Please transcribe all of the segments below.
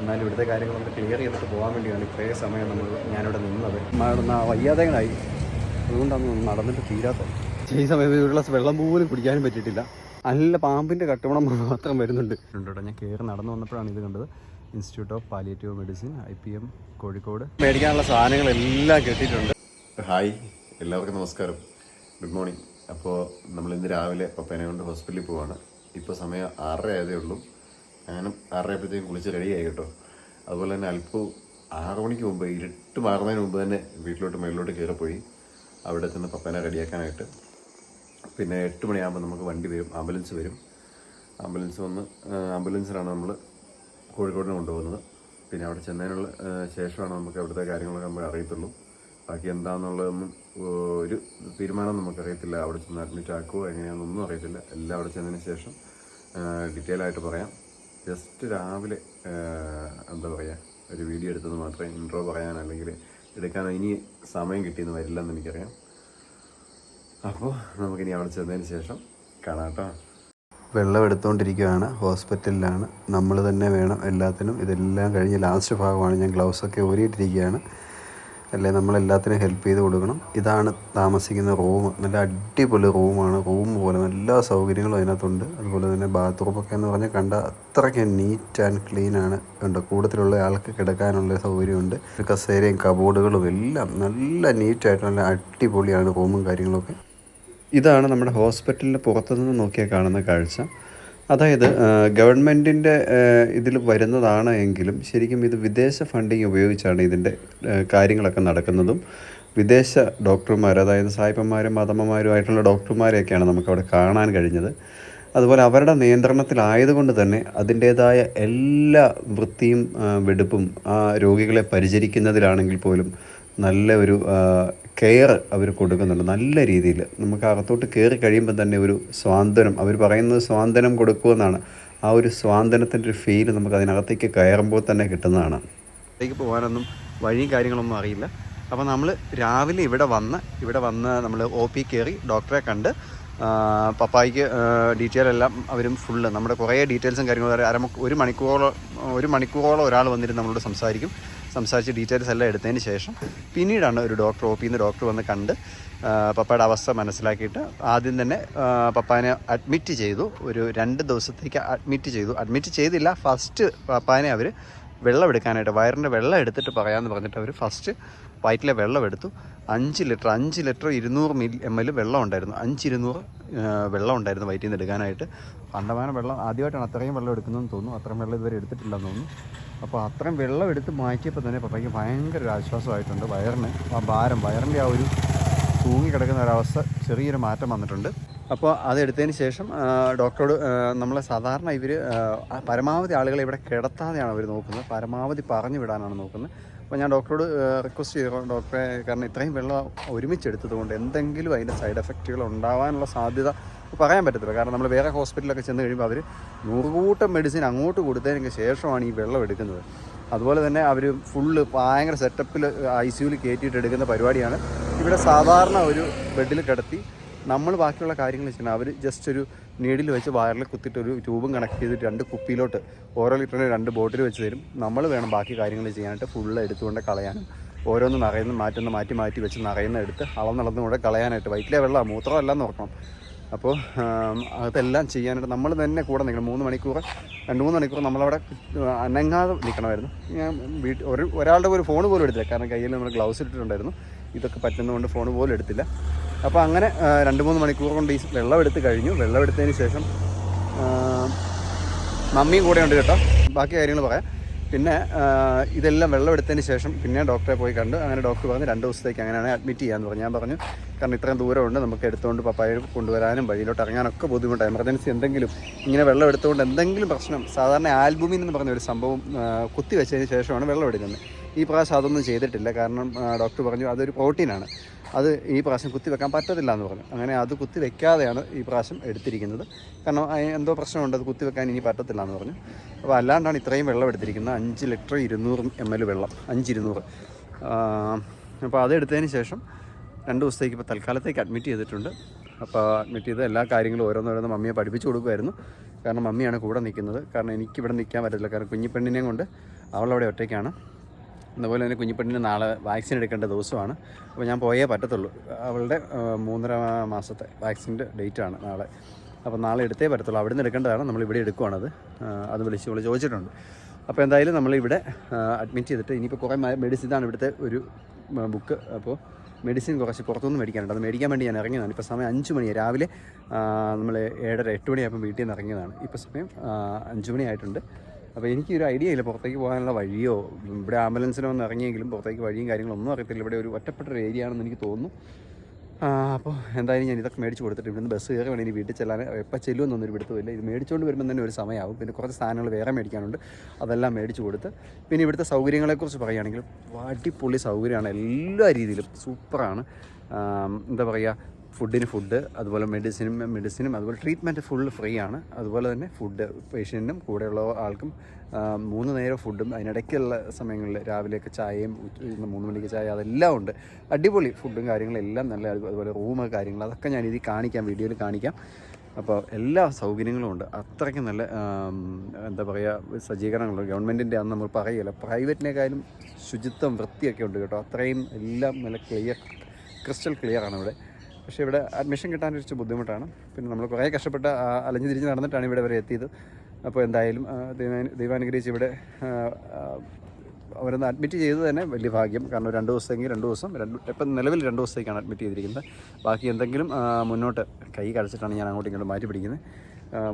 എന്നാലും ഇവിടുത്തെ കാര്യങ്ങൾ നമുക്ക് ക്ലിയർ ചെയ്തിട്ട് പോകാൻ വേണ്ടിയാണ് ഇത്രയും സമയം നമ്മൾ ഞാനിവിടെ നിന്നത്. വയ്യാതെകളായി അതുകൊണ്ടാണ് നടന്നിട്ട് തീരാത്തത്. ഈ സമയത്ത് ഒരു ഗ്ലാസ് വെള്ളം പോലും കുടിക്കാനും പറ്റിയിട്ടില്ല. നല്ല പാമ്പിന്റെ കട്ടുമണം മാത്രം വരുന്നുണ്ട്. കേട്ടോ ഞാൻ കയറി നടന്നു വന്നപ്പോഴാണ് ഇത് കണ്ടത്. Institute of palliative medicine I P M Kozhikode. മേടിക്കാനുള്ള സാധനങ്ങളെല്ലാം കെട്ടിയിട്ടുണ്ട്. ഹായ് എല്ലാവർക്കും നമസ്കാരം. ഗുഡ് മോർണിംഗ് അപ്പോൾ നമ്മൾ ഇന്ന് രാവിലെ പപ്പേനെ കൊണ്ട് ഹോസ്പിറ്റലിൽ പോവാണ്. ഇപ്പോൾ സമയം ആറര ആയതേ ഉള്ളൂ. ഞാനും ആറരയപ്പോഴത്തേക്കും കുളിച്ച് റെഡിയായി കേട്ടോ. അതുപോലെ തന്നെ അല്പം ആറു മണിക്ക് മുമ്പ് ഇരുട്ട് മാറുന്നതിന് മുമ്പ് തന്നെ വീട്ടിലോട്ട് മേളിലോട്ട് കയറിപ്പോയി അവിടെ ചെന്ന് പപ്പനെ റെഡിയാക്കാനായിട്ട് പിന്നെ എട്ട് മണിയാകുമ്പോൾ നമുക്ക് വണ്ടി വരും ആംബുലൻസ് വരും. ആംബുലൻസ് വന്ന് ആംബുലൻസിലാണ് നമ്മൾ കോഴിക്കോടിന് കൊണ്ടുപോകുന്നത്. പിന്നെ അവിടെ ചെന്നതിനുള്ള ശേഷമാണ് നമുക്ക് അവിടുത്തെ കാര്യങ്ങളൊക്കെ നമ്മൾ അറിയത്തുള്ളൂ. ബാക്കി എന്താണെന്നുള്ളതൊന്നും ഒരു തീരുമാനം നമുക്കറിയത്തില്ല. അവിടെ ചെന്ന് അഡ്മിറ്റ് ആക്കുമോ എങ്ങനെയാണെന്നൊന്നും അറിയത്തില്ല. എല്ലാം അവിടെ ചെന്നതിന് ശേഷം ഡീറ്റെയിൽ ആയിട്ട് പറയാം. ജസ്റ്റ് രാവിലെ എന്താ പറയുക ഒരു വീഡിയോ എടുത്തത് മാത്രമേ ഇൻട്രോ പറയാൻ അല്ലെങ്കിൽ എടുക്കാൻ ഇനി സമയം കിട്ടിയെന്ന് വരില്ലെന്ന് എനിക്കറിയാം. അപ്പോൾ നമുക്കിനി അവിടെ ചെന്നതിന് ശേഷം കാണാം കേട്ടോ. വെള്ളം എടുത്തുകൊണ്ടിരിക്കുകയാണ് ഹോസ്പിറ്റലിലാണ്. നമ്മൾ തന്നെ വേണം എല്ലാത്തിനും. ഇതെല്ലാം കഴിഞ്ഞ് ലാസ്റ്റ് ഭാഗമാണ്. ഞാൻ ഗ്ലൗസൊക്കെ ഊരിയിട്ടിരിക്കുകയാണ്. അല്ലേ? നമ്മളെല്ലാത്തിനും ഹെൽപ്പ് ചെയ്ത് കൊടുക്കണം. ഇതാണ് താമസിക്കുന്ന റൂം നല്ല അടിപൊളി റൂമാണ് റൂം പോലെ എല്ലാ സൗകര്യങ്ങളും അതിനകത്തുണ്ട്. അതുപോലെ തന്നെ ബാത്റൂമൊക്കെ എന്ന് പറഞ്ഞാൽ കണ്ട അത്രയ്ക്ക് നീറ്റ് ആൻഡ് ക്ലീൻ ആണ്. ഉണ്ട് കൂടുതലുള്ള ആൾക്ക് കിടക്കാനുള്ള സൗകര്യമുണ്ട്. കസേരയും കബോർഡുകളും എല്ലാം നല്ല നീറ്റായിട്ട് നല്ല അടിപൊളിയാണ് റൂമും കാര്യങ്ങളൊക്കെ. ഇതാണ് നമ്മുടെ ഹോസ്പിറ്റലിന് പുറത്തുനിന്ന് നോക്കിയാൽ കാണുന്ന കാഴ്ച. അതായത് ഗവൺമെന്റിന്റെ ഇതിൽ വരുന്നതാണ് എങ്കിലും ശരിക്കും ഇത് വിദേശ ഫണ്ടിങ് ഉപയോഗിച്ചാണ് ഇതിന്റെ കാര്യങ്ങളൊക്കെ നടക്കുന്നതും. വിദേശ ഡോക്ടർമാർ അതായത് സായിപ്പന്മാരും മതമ്മമാരുമായിട്ടുള്ള ഡോക്ടർമാരെയൊക്കെയാണ് നമുക്കവിടെ കാണാൻ കഴിഞ്ഞത്. അതുപോലെ അവരുടെ നിയന്ത്രണത്തിലായതുകൊണ്ട് തന്നെ അതിന്റേതായ എല്ലാ വൃത്തിയും വെടുപ്പും ആ രോഗികളെ പരിചരിക്കുന്നതിലാണെങ്കിൽ പോലും നല്ല ഒരു കെയർ അവർ കൊടുക്കുന്നുണ്ട്. നല്ല രീതിയിൽ നമുക്ക് അകത്തോട്ട് കയറി കഴിയുമ്പോൾ തന്നെ ഒരു സ്വാന്തനം അവർ പറയുന്നത് സ്വാന്തനം കൊടുക്കുമെന്നാണ്. ആ ഒരു സ്വാന്തനത്തിന്റെ ഒരു ഫീൽ നമുക്ക് അതിനകത്തേക്ക് കയറുമ്പോൾ തന്നെ കിട്ടുന്നതാണ്. അതിലേക്ക് പോകാനൊന്നും വഴിയും കാര്യങ്ങളൊന്നും അറിയില്ല. അപ്പോൾ നമ്മൾ രാവിലെ ഇവിടെ വന്ന് ഇവിടെ വന്ന് നമ്മൾ ഒ പി കയറി ഡോക്ടറെ കണ്ട് പപ്പായിക്ക് ഡീറ്റെയിൽ എല്ലാം അവരും ഫുള്ള് നമ്മുടെ കുറേ ഡീറ്റെയിൽസും കാര്യങ്ങളും അരമ അര ഒരു മണിക്കൂറോളം ഒരു മണിക്കൂറോളം ഒരാൾ വന്നിരുന്ന് നമ്മളോട് സംസാരിക്കും. സംസാരിച്ച് ഡീറ്റെയിൽസ് എല്ലാം എടുത്തതിന് ശേഷം പിന്നീടാണ് ഒരു ഡോക്ടർ ഒ പിന്ന് ഡോക്ടർ വന്ന് കണ്ട് പപ്പയുടെ അവസ്ഥ മനസ്സിലാക്കിയിട്ട് ആദ്യം തന്നെ പപ്പാനെ അഡ്മിറ്റ് ചെയ്തു. ഒരു രണ്ട് ദിവസത്തേക്ക് അഡ്മിറ്റ് ചെയ്തു. അഡ്മിറ്റ് ചെയ്തില്ല. ഫസ്റ്റ് പപ്പാനെ അവർ വെള്ളം എടുക്കാനായിട്ട് വയറിന്റെ വെള്ളം എടുത്തിട്ട് പറയാമെന്ന് പറഞ്ഞിട്ട് അവർ ഫസ്റ്റ് വയറ്റിലെ വെള്ളം എടുത്തു അഞ്ച് ലിറ്റർ അഞ്ച് ലിറ്റർ ഇരുന്നൂറ് മില്ലി എം എൽ വെള്ളം ഉണ്ടായിരുന്നു. അഞ്ച് ഇരുന്നൂറ് വെള്ളം ഉണ്ടായിരുന്നു വയറ്റിൽ നിന്ന് എടുക്കാനായിട്ട്. കണ്ടമാനം വെള്ളം ആദ്യമായിട്ടാണ് അത്രയും വെള്ളം എടുക്കുന്നതെന്ന് തോന്നുന്നു. അത്രയും വെള്ളം ഇതുവരെ എടുത്തിട്ടില്ലെന്ന് തോന്നുന്നു. അപ്പോൾ അത്രയും വെള്ളം എടുത്ത് മാറ്റിയപ്പോൾ തന്നെ പപ്പയ്ക്ക് ഭയങ്കര ഒരു ആശ്വാസമായിട്ടുണ്ട് വയറിന്. ആ ഭാരം വയറിന്റെ ആ ഒരു തൂങ്ങി കിടക്കുന്ന ഒരവസ്ഥ ചെറിയൊരു മാറ്റം വന്നിട്ടുണ്ട്. അപ്പോൾ അതെടുത്തതിന് ശേഷം ഡോക്ടറോട് നമ്മളെ സാധാരണ ഇവർ പരമാവധി ആളുകളെ ഇവിടെ കിടത്താതെയാണ് അവർ നോക്കുന്നത്. പരമാവധി പറഞ്ഞു വിടാനാണ് നോക്കുന്നത്. അപ്പോൾ ഞാൻ ഡോക്ടറോട് റിക്വസ്റ്റ് ചെയ്തു ഡോക്ടറെ കാരണം ഇത്രയും വെള്ളം ഒരുമിച്ചെടുത്തത് കൊണ്ട് എന്തെങ്കിലും അതിന്റെ സൈഡ് എഫക്റ്റുകൾ ഉണ്ടാവാനുള്ള സാധ്യത പറയാൻ പറ്റത്തില്ല. കാരണം നമ്മൾ വേറെ ഹോസ്പിറ്റലൊക്കെ ചെന്ന് കഴിയുമ്പോൾ അവർ നൂറുകൂട്ടം മെഡിസിൻ അങ്ങോട്ട് കൊടുത്തതിന് ശേഷമാണ് ഈ വെള്ളം എടുക്കുന്നത്. അതുപോലെ തന്നെ അവർ ഫുള്ള് ഭയങ്കര സെറ്റപ്പിൽ ഐ സിയുവിൽ കയറ്റിയിട്ട് എടുക്കുന്ന പരിപാടിയാണ്. ഇവിടെ സാധാരണ ഒരു ബെഡിൽ കിടത്തി നമ്മൾ ബാക്കിയുള്ള കാര്യങ്ങൾ ചെയ്യണം അവർ ജസ്റ്റ് ഒരു നീഡിൽ വെച്ച് വയറിൽ കുത്തിയിട്ട് ഒരു ട്യൂബും കണക്ട് ചെയ്തിട്ട് രണ്ട് കുപ്പിയിലോട്ട് ഓരോ ലിറ്ററിന് രണ്ട് ബോട്ടിൽ വെച്ച് തരും. നമ്മൾ വേണം ബാക്കി കാര്യങ്ങൾ ചെയ്യാനായിട്ട് ഫുള്ള് എടുത്തുകൊണ്ട് കളയാനും. ഓരോന്ന് നിറയുന്ന മാറ്റുന്ന മാറ്റി മാറ്റി വെച്ച് നിറയുന്ന എടുത്ത് അളന്നളന്ന് കളയാനായിട്ട്. വയറ്റിലെ വെള്ളം മൂത്രമല്ല എന്ന് ഓർക്കണം. അപ്പോൾ അതെല്ലാം ചെയ്യാനായിട്ട് നമ്മൾ തന്നെ കൂടെ നിൽക്കണം. മൂന്ന് മണിക്കൂർ രണ്ട് മൂന്ന് മണിക്കൂർ നമ്മളവിടെ അനങ്ങാതെ നിൽക്കണമായിരുന്നു. ഞാൻ വീട്ടിൽ ഒരു ഒരാളുടെ ഒരു ഫോൺ പോലും എടുത്തില്ല. കാരണം കയ്യിൽ നമ്മൾ ഗ്ലൗസ് ഇട്ടിട്ടുണ്ടായിരുന്നു. ഇതൊക്കെ പറ്റുന്നതുകൊണ്ട് ഫോൺ പോലും എടുത്തില്ല. അപ്പോൾ അങ്ങനെ രണ്ട് മൂന്ന് മണിക്കൂർ കൊണ്ട് ഈ വെള്ളം എടുത്ത് കഴിഞ്ഞു. വെള്ളം എടുത്തതിന് ശേഷം മമ്മിയും കൂടെ ഉണ്ട് കേട്ടോ. ബാക്കി കാര്യങ്ങൾ പറയാം. പിന്നെ ഇതെല്ലാം വെള്ളമെടുത്തതിന് ശേഷം പിന്നെ ഡോക്ടറെ പോയി കണ്ടു. അങ്ങനെ ഡോക്ടർ പറഞ്ഞു രണ്ട് ദിവസത്തേക്ക് അങ്ങനെയാണ് അഡ്മിറ്റ് ചെയ്യാന്ന് പറഞ്ഞു. ഞാൻ പറഞ്ഞു കാരണം ഇത്രയും ദൂരമുണ്ട് നമുക്ക് എടുത്തുകൊണ്ട് പപ്പായ കൊണ്ടുവരാനും വഴിയിലോട്ട് ഇറങ്ങാനൊക്കെ ബുദ്ധിമുട്ടാണ് എമർജൻസി എന്തെങ്കിലും ഇങ്ങനെ വെള്ളം എടുത്തുകൊണ്ട് എന്തെങ്കിലും പ്രശ്നം സാധാരണ ആൽബുമിൻ എന്ന് പറഞ്ഞ ഒരു സംഭവം കുത്തി വെച്ചതിന് ശേഷമാണ് വെള്ളം എടുക്കുന്നത് ഈ പ്രാവശ്യം അതൊന്നും ചെയ്തിട്ടില്ല. കാരണം ഡോക്ടർ പറഞ്ഞു അതൊരു പ്രോട്ടീനാണ്. അത് ഈ പ്രാവശ്യം കുത്തി വെക്കാൻ പറ്റത്തില്ല എന്ന് പറഞ്ഞു. അങ്ങനെ അത് കുത്തി വെക്കാതെയാണ് ഈ പ്രാവശ്യം എടുത്തിരിക്കുന്നത്. കാരണം എന്തോ പ്രശ്നമുണ്ട് അത് കുത്തി വെക്കാൻ ഇനി പറ്റത്തില്ല എന്ന് പറഞ്ഞു. അപ്പോൾ അല്ലാണ്ടാണ് ഇത്രയും വെള്ളം എടുത്തിരിക്കുന്നത്. അഞ്ച് ലിറ്റർ ഇരുന്നൂറ് എം എൽ വെള്ളം അഞ്ച് ഇരുന്നൂറ്. അപ്പോൾ അത് എടുത്തതിന് ശേഷം രണ്ട് ദിവസത്തേക്ക് ഇപ്പോൾ തൽക്കാലത്തേക്ക് അഡ്മിറ്റ് ചെയ്തിട്ടുണ്ട്. അപ്പോൾ അഡ്മിറ്റ് ചെയ്ത് എല്ലാ കാര്യങ്ങളും ഓരോന്നോരോന്ന് മമ്മിയെ പഠിപ്പിച്ചു കൊടുക്കുമായിരുന്നു. കാരണം മമ്മിയാണ് കൂടെ നിൽക്കുന്നത്. കാരണം എനിക്കിവിടെ നിൽക്കാൻ പറ്റത്തില്ല. കാരണം കുഞ്ഞിപ്പെണ്ണിനെയും കൊണ്ട് അവളവിടെ ഒറ്റയ്ക്കാണ്. അതുപോലെ തന്നെ കുഞ്ഞിപ്പെണ്ണിന് നാളെ വാക്സിൻ എടുക്കേണ്ട ദിവസമാണ്. അപ്പോൾ ഞാൻ പോയേ പറ്റത്തുള്ളൂ. അവളുടെ മൂന്നര മാസത്തെ വാക്സിന്റെ ഡേറ്റാണ് നാളെ. അപ്പോൾ നാളെ എടുത്തേ പറ്റത്തുള്ളൂ. അവിടെ നിന്ന് എടുക്കേണ്ടതാണ്. നമ്മൾ ഇവിടെ എടുക്കുവാണത്. അത് വിളിച്ച് വിളിച്ച് ചോദിച്ചിട്ടുണ്ട്. അപ്പോൾ എന്തായാലും നമ്മളിവിടെ അഡ്മിറ്റ് ചെയ്തിട്ട് ഇനിയിപ്പോൾ കുറേ മെഡിസിൻ ഇതാണ് ഇവിടുത്തെ ഒരു ബുക്ക് അപ്പോൾ മെഡിസിൻ കുറച്ച് പുറത്തുനിന്ന് മേടിക്കാനുണ്ട്. അത് മേടിക്കാൻ വേണ്ടി ഞാൻ ഇറങ്ങിയതാണ്. ഇപ്പോൾ സമയം അഞ്ച് മണിയാണ് രാവിലെ നമ്മൾ ഏഴര എട്ട് മണിയാകുമ്പോൾ വീട്ടിൽ നിന്ന് ഇറങ്ങിയതാണ്. ഇപ്പോൾ സമയം അഞ്ച് മണിയായിട്ടുണ്ട് അപ്പോൾ എനിക്കൊരു ഐഡിയ ഇല്ല പുറത്തേക്ക് പോകാനുള്ള വഴിയോ ഇവിടെ ആംബുലൻസിനോ ഒന്ന് ഇറങ്ങിയെങ്കിലും പുറത്തേക്ക് വഴിയും കാര്യങ്ങളൊന്നും അറിയത്തില്ല. ഇവിടെ ഒരു ഒറ്റപ്പെട്ട ഒരു ഏരിയ ആണെന്ന് എനിക്ക് തോന്നുന്നു. അപ്പോൾ എന്തായാലും ഞാൻ ഇതൊക്കെ മേടിച്ച് കൊടുത്തിട്ട് ഇവിടുന്ന് ബസ് കയറി വേണം ഇനി വീട്ടിൽ ചെല്ലാൻ. എപ്പോൾ ചെല്ലുമെന്നൊന്നും ഒരു പിടുത്തമില്ല ഇത് മേടിച്ചുകൊണ്ട് വരുമ്പോൾ തന്നെ ഒരു സമയമാവും പിന്നെ കുറച്ച് സാധനങ്ങൾ വേറെ മേടിക്കാനുണ്ട്. അതെല്ലാം മേടിച്ച് കൊടുത്ത്. പിന്നെ ഇവിടുത്തെ സൗകര്യങ്ങളെക്കുറിച്ച് പറയുകയാണെങ്കിൽ അടിപൊളി സൗകര്യമാണ് എല്ലാ രീതിയിലും. സൂപ്പറാണ്. എന്താ പറയുക ഫുഡിന് ഫുഡ് അതുപോലെ മെഡിസിനും മെഡിസിനും അതുപോലെ ട്രീറ്റ്മെന്റ് ഫുൾ ഫ്രീ ആണ്. അതുപോലെ തന്നെ ഫുഡ് പേഷ്യന്റിനും കൂടെയുള്ള ആൾക്കും മൂന്ന് നേരം ഫുഡും അതിനിടയ്ക്കുള്ള സമയങ്ങളിൽ രാവിലെയൊക്കെ ചായയും മൂന്ന് മണിക്ക് ചായ അതെല്ലാം ഉണ്ട്. അടിപൊളി ഫുഡും കാര്യങ്ങളും എല്ലാം നല്ല അതുപോലെ റൂം കാര്യങ്ങൾ അതൊക്കെ ഞാൻ ഇതിൽ കാണിക്കാം വീഡിയോയിൽ കാണിക്കാം. അപ്പോൾ എല്ലാ സൗകര്യങ്ങളും ഉണ്ട്. അത്രയ്ക്ക് നല്ല എന്താ പറയുക സജ്ജീകരണങ്ങളുണ്ട്. ഗവൺമെന്റിന്റെ അന്ന് നമ്മൾ പറയുകയില്ല പ്രൈവറ്റിനേക്കാളും ശുചിത്വം വൃത്തിയൊക്കെ ഉണ്ട് കേട്ടോ. അത്രയും എല്ലാം നല്ല ക്ലിയർ ക്രിസ്റ്റൽ ക്ലിയർ ആണ് ഇവിടെ. പക്ഷേ ഇവിടെ അഡ്മിഷൻ കിട്ടാൻ കുറച്ച് ബുദ്ധിമുട്ടാണ്. പിന്നെ നമ്മൾ കുറേ കഷ്ടപ്പെട്ട് അലഞ്ഞു തിരിഞ്ഞ് നടന്നിട്ടാണ് ഇവിടെ വരെ എത്തിയത്. അപ്പോൾ എന്തായാലും ദൈവാനുഗ്രഹിച്ച് ഇവിടെ അവരൊന്ന് അഡ്മിറ്റ് ചെയ്തത് തന്നെ വലിയ ഭാഗ്യം. കാരണം രണ്ട് ദിവസമെങ്കിൽ രണ്ട് ദിവസം രണ്ട് ഇപ്പം നിലവിൽ രണ്ട് ദിവസത്തേക്കാണ് അഡ്മിറ്റ് ചെയ്തിരിക്കുന്നത്. ബാക്കി എന്തെങ്കിലും മുന്നോട്ട് കൈ കഴിച്ചിട്ടാണ് ഞാൻ അങ്ങോട്ടും ഇങ്ങോട്ട് മാറ്റി പിടിക്കുന്നത്.